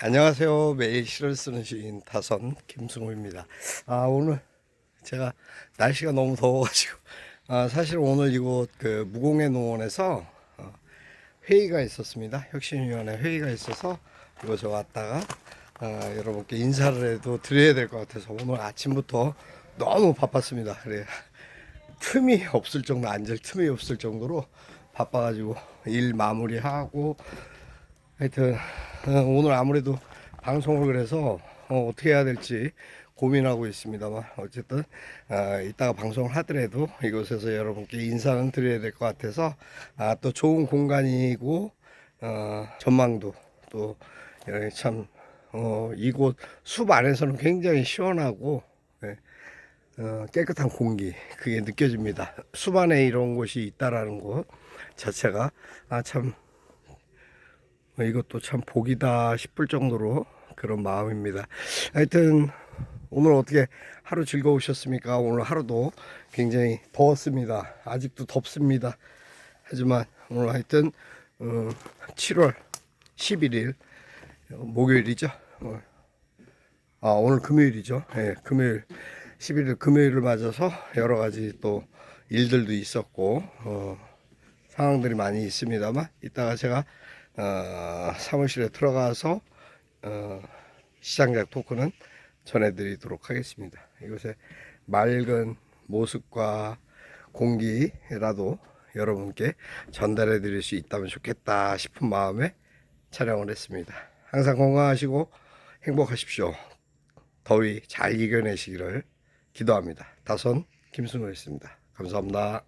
안녕하세요. 매일 시를 쓰는 시인 다선 김승우입니다. 아 오늘 제가 날씨가 너무 더워가지고 아 사실 오늘 이곳 그 무공의 농원에서 어, 회의가 있었습니다. 혁신위원회 회의가 있어서 이곳에 왔다가 아, 여러분께 인사를 해도 드려야 될 것 같아서 오늘 아침부터 너무 바빴습니다. 그래 틈이 없을 정도 앉을 틈이 없을 정도로 바빠가지고 일 마무리하고 하여튼 어, 오늘 아무래도 방송을 그래서 어, 떻게 해야 될지 고민하고 있습니다만 어쨌든 아, 이따가 방송을 하더라도 이곳에서 여러분께 인사는 드려야 될 것 같아서 아, 또 좋은 공간이고 어, 전망도 또 이렇게 참 어, 이곳 숲 안에서는 굉장히 시원하고 예, 어, 깨끗한 공기 그게 느껴집니다. 숲 안에 이런 곳이 있다라는 것 자체가 아참 어, 이것도 참 복이다 싶을 정도로 그런 마음입니다. 하여튼 오늘 어떻게 하루 즐거우셨습니까? 오늘 하루도 굉장히 더웠습니다. 아직도 덥습니다. 하지만 오늘 하여튼 어, 7월 11일 어, 목요일이죠. 어, 아 오늘 금요일이죠. 예, 금요일 11일 금요일을 맞아서 여러 가지 또 일들도 있었고 어, 상황들이 많이 있습니다만 이따가 제가 어, 사무실에 들어가서 어, 시장작 토크는 전해드리도록 하겠습니다. 이곳에 맑은 모습과 공기라도 여러분께 전달해 드릴 수 있다면 좋겠다 싶은 마음에 촬영을 했습니다. 항상 건강하시고 행복하십시오. 더위 잘 이겨내시기를 기도합니다. 다선 김승호였습니다. 감사합니다.